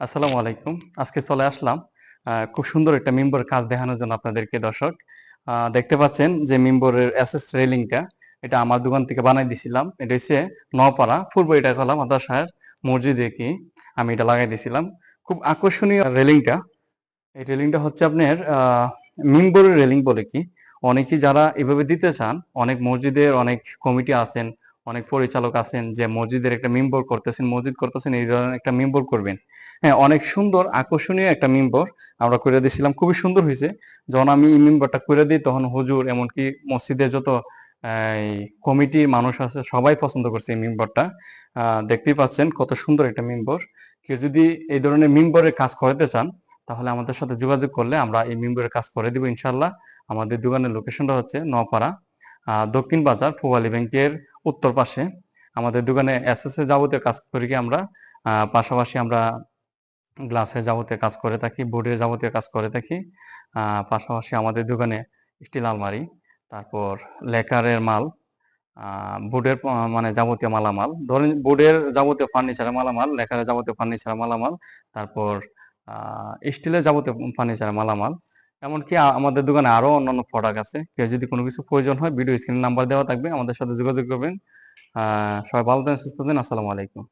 আসসালামু আলাইকুম। আজকে চলে আসলাম খুব সুন্দর একটা মিম্বর কাজ দেখানোর জন্য আপনাদেরকে, দর্শক। দেখতে পাচ্ছেন যে মিম্বরের এসএস রেলিংটা, এটা আমার দোকান থেকে বানাই দিছিলাম। এটা হচ্ছে নপাড়া পূর্ব এটা কলা মাদ্রাসার মসজিদে কি আমি এটা লাগাই দিছিলাম। খুব আকর্ষণীয় রেলিংটা। এই রেলিংটা হচ্ছে আপনার মিম্বরের রেলিং বলে কি? অনেকেই যারা এভাবে দিতে চান, অনেক মসজিদের অনেক কমিটি আছেন অনেক পরিচালক আছেন যে মসজিদের একটা মিম্বর করতেছেন, মসজিদ করতেছেন, এই ধরনের একটা মিম্বর করবেন। হ্যাঁ অনেক সুন্দর, আকর্ষণীয় একটা মিম্বর আমরা করে দিয়েছিলাম খুবই সুন্দর হয়েছে যখন আমি এই মিম্বরটা করে দিই, তখন হুজুর এমনকি মসজিদের যত কমিটির মানুষ আছে, সবাই পছন্দ করছে এই মিম্বরটা। দেখতেই পাচ্ছেন কত সুন্দর একটা মিম্বর। কেউ যদি এই ধরনের মিম্বরের কাজ করতে চান, তাহলে আমাদের সাথে যোগাযোগ করলে আমরা এই মিম্বরের কাজ করে দিব ইনশাল্লাহ আমাদের দোকানের লোকেশনটা হচ্ছে নপাড়া দক্ষিণ বাজার পূবালী ব্যাংকের উত্তর পাশে। আমাদের দোকানে এস এস এ যাবতীয় কাজ করি কি আমরা পাশাপাশি আমরা গ্লাসের যাবতীয় কাজ করে থাকি বোর্ডের যাবতীয় কাজ করে থাকি। পাশাপাশি আমাদের দোকানে স্টিল আলমারি, তারপর লেকারের মাল বোর্ডের মানে যাবতীয় মালামাল, ধরেন বোর্ডের যাবতীয় ফার্নিচারের মালামাল লেকারের যাবতীয় ফার্নিচারের মালামাল, তারপর স্টিলের যাবতীয় ফার্নিচারের মালামাল এমনকি আমাদের দোকানে আরও অন্যান্য প্রোডাক্ট আছে। কেউ যদি কোনো কিছু প্রয়োজন হয় ভিডিও স্ক্রিন নাম্বার দেওয়া থাকবে, আমাদের সাথে যোগাযোগ করবেন। সবাই ভালো থাকেন, সুস্থ থাকেন, আসসালামু আলাইকুম।